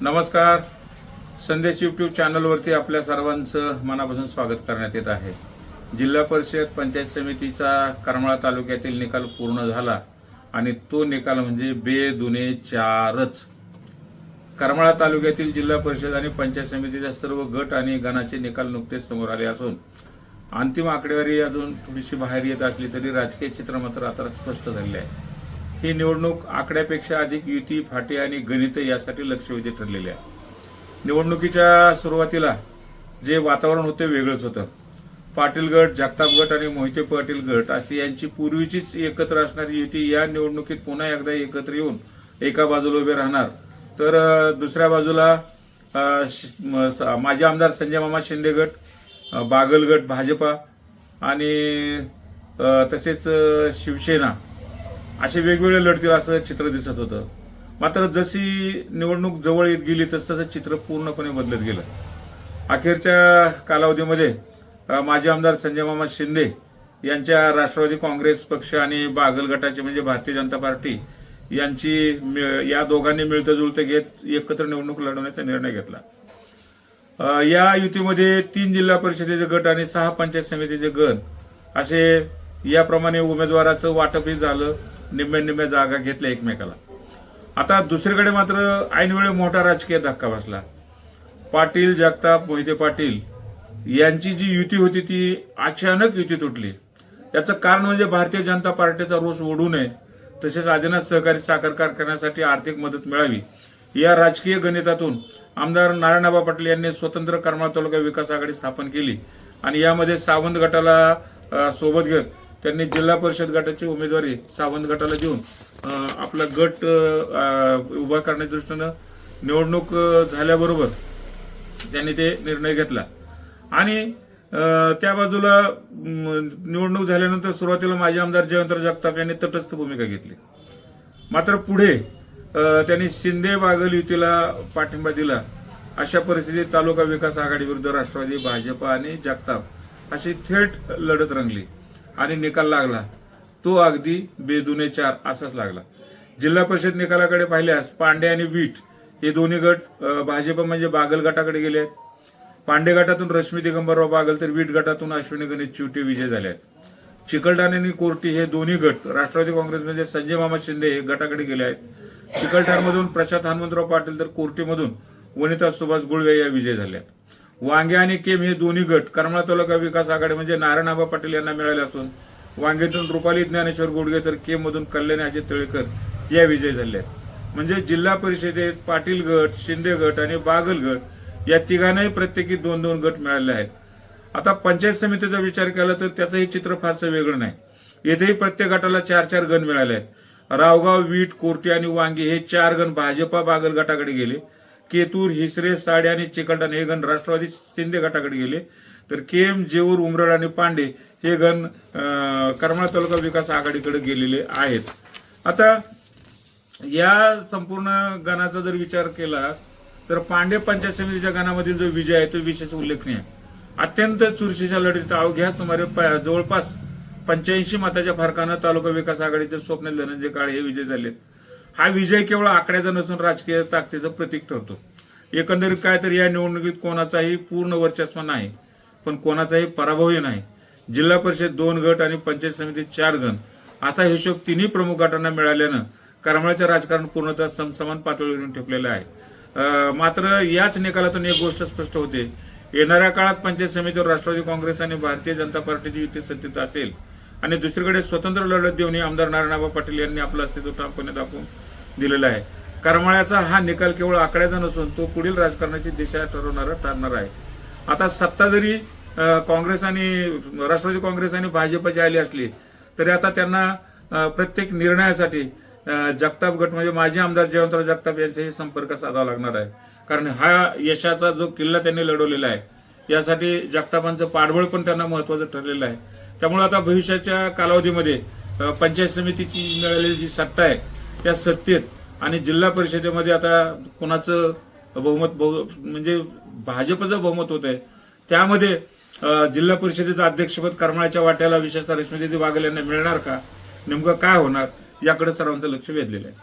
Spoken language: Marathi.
नमस्कार. संदेश यूट्यूब चॅनलवरती आपल्या सर्वांचं मनापासून स्वागत करण्यात येत आहे. जिल्हा परिषद पंचायत समितीचा करमाळा तालुक्यातील निकाल पूर्ण झाला आणि तो निकाल म्हणजे बे दुने चारच. करमाळा तालुक्यातील जिल्हा परिषद आणि पंचायत समितीच्या सर्व गट आणि गणाचे निकाल नुकतेच समोर आले असून अंतिम आकडेवारी अजून थोडीशी बाहेर येत असली तरी राजकीय चित्र मात्र आता स्पष्ट झाले आहे. ही निवडणूक आकड्यापेक्षा अधिक युती फाटे आणि गणित यासाठी लक्षवेधी ठरलेली आहे. निवडणुकीच्या सुरुवातीला जे वातावरण होते वेगळंच होतं. पाटील गट जगताप गट आणि मोहिते पाटील गट अशी यांची पूर्वीचीच एकत्र असणारी युती या निवडणुकीत पुन्हा एकदा एकत्र येऊन एका बाजूला उभे राहणार. तर दुसऱ्या बाजूला म- माजी आमदार संजय मामा शिंदे गट बागल गट भाजपा आणि तसेच शिवसेना असे वेगवेगळे लढतील असं चित्र दिसत होतं. मात्र जशी निवडणूक जवळ येत गेली तस तसं चित्र पूर्णपणे बदलत गेलं. अखेरच्या कालावधीमध्ये माजी आमदार संजय मामा शिंदे यांच्या राष्ट्रवादी काँग्रेस पक्ष आणि बागल गटाचे म्हणजे भारतीय जनता पार्टी यांची मिळ- या दोघांनी मिळतं जुळतं घेत एकत्र निवडणूक लढवण्याचा निर्णय घेतला. या युतीमध्ये तीन जिल्हा परिषदेचे गट आणि सहा पंचायत समितीचे गण असे याप्रमाणे उमेदवाराचं वाटपही झालं. निम्मे निम्मे जागा घेतल्या एकमेकाला. आता दुसरीकडे मात्र ऐनवेळी मोठा राजकीय धक्का बसला. पाटील जगताप मोहिते पाटील यांची जी युती होती ती अचानक युती तुटली याचं कारण म्हणजे भारतीय जनता पार्टीचा रोष ओढू नये तसेच आदिनाथ सहकारी साखर कारखान्यासाठी आर्थिक मदत मिळावी या राजकीय गणितातून आमदार नारायणबा पाटील यांनी स्वतंत्र करमाळ तालुका विकास आघाडी स्थापन केली आणि यामध्ये सावंत गटाला सोबत घेत त्यांनी जिल्हा परिषद गटाची उमेदवारी सावंत गटाला देऊन आपला गट उभा करण्याच्या दृष्टीनं निवडणूक झाल्याबरोबर त्यांनी ते निर्णय घेतला. आणि त्या बाजूला निवडणूक झाल्यानंतर सुरुवातीला माजी आमदार जयवंतराव जगताप यांनी तटस्थ भूमिका घेतली. मात्र पुढे त्यांनी शिंदे बागल युतीला पाठिंबा दिला. अशा परिस्थितीत तालुका विकास आघाडी विरुद्ध राष्ट्रवादी भाजपा आणि जगताप अशी थेट लढत रंगली. आणि निकाल लागला. तो अगदी बेदुने चार असाच लागला. जिल्हा परिषद निकालाकडे पाहिल्यास पांडे आणि वीट हे दोन्ही गट भाजप म्हणजे बागल गटाकडे गेले आहेत. पांडे गटातून रश्मी दिगंबरराव बागल तर वीट गटातून अश्विनी गणेश चिवटे विजय झाले आहेत. चिकलठाणे आणि कोर्टी हे दोन्ही गट राष्ट्रवादी काँग्रेसमध्ये म्हणजे संजय मामा शिंदे हे गटाकडे गेले आहेत. चिकलठाणमधून प्रशांत हनुमंतराव पाटील तर कोर्टीमधून वनिता सुभाष गुळवे या विजय झाल्या आहेत. वांगे आणि केम हे दोन्ही गट करमाळा तालुका विकास आघाडी म्हणजे नारायणाबा पाटील यांना मिळाले असून वांगेतून रुपाली ज्ञानेश्वर गोडगे तर केम मधून कल्याणी अजित तळेकर या विजय झाले आहेत. म्हणजे जिल्हा परिषदेत पाटील गट शिंदे गट आणि बागल गट या तिघांनाही प्रत्येकी दोन दोन गट मिळाले आहेत. आता पंचायत समितीचा विचार केला तर त्याचंही चित्र फारसं वेगळं नाही. येथेही प्रत्येक गटाला चार चार गण मिळाले आहेत. रावगाव वीट कोर्टी आणि वांगी हे चार गण भाजपा बागल गटाकडे गेले. केतूर हिसरे साडे आणि चिकलठाण हे गण राष्ट्रवादी शिंदे गटाकडे गेले. तर केम जेऊर उमरड आणि पांडे हे गण करमाळ करमाळा तालुका विकास आघाडीकडे गेलेले आहेत. आता या संपूर्ण गणाचा जर विचार केला तर पांडे पंचायत समितीच्या गणामधील जो विजय आहे तो विशेष उल्लेखनीय अत्यंत चुरशीच्या लढतीत अवघ्या सुमारे प- जवळपास पंच्याऐंशी मताच्या फरकानं तालुका विकास आघाडीचे स्वप्न धनंजय काळे हे विजय झालेत. हा विजय केवळ आकड्याचा नसून राजकीय ताकदीचं प्रतीक ठरतो. एकंदरीत काय तर या निवडणुकीत कोणाचाही पूर्ण वर्चस्व नाही पण कोणाचाही पराभवही नाही. जिल्हा परिषद दोन गट आणि पंचायत समिती चार गण असा हिशोब तिन्ही प्रमुख गटांना मिळाल्यानं करमळाचं राजकारण पूर्णतः समसमान पातळीवर येऊन ठेपलेलं आहे. मात्र याच निकालातून एक गोष्ट स्पष्ट होते. येणाऱ्या काळात पंचायत समितीवर राष्ट्रवादी काँग्रेस आणि भारतीय जनता पार्टीची युती सत्तेत असेल आणि दुसरीकडे स्वतंत्र लढत देऊन आमदार नारायणबाबा पाटील यांनी आपलं अस्तित्व ठामपणे दाखवून दिलेला आहे. करमाळ्याचा हा निकाल केवळ आकड्याचा नसून तो पुढील राजकारणाची दिशा ठरवणारा ठरणार आहे. आता सत्ता जरी काँग्रेस आणि राष्ट्रवादी काँग्रेस आणि भाजपची आली असली तरी आता त्यांना प्रत्येक निर्णयासाठी जगताप गट म्हणजे माजी आमदार जयवंतराव जगताप यांचाही संपर्क साधावा लागणार आहे. कारण हा यशाचा जो किल्ला त्यांनी लढवलेला आहे यासाठी जगतापांचं पाठबळ पण त्यांना महत्वाचं ठरलेलं आहे. त्यामुळे आता भविष्याच्या कालावधीमध्ये पंचायत समितीची मिळालेली जी सत्ता आहे त्या सत्तेत आणि जिल्हा परिषदेमध्ये आता कोणाचं बहुमत बहु म्हणजे भाजपचं बहुमत होत आहे त्यामध्ये जिल्हा परिषदेचं अध्यक्षपद करमाळ्याच्या वाट्याला विशेषतः रश्मीदेवी बागल यांना मिळणार का? नेमकं काय होणार? याकडे सर्वांचं लक्ष वेधलेलं आहे.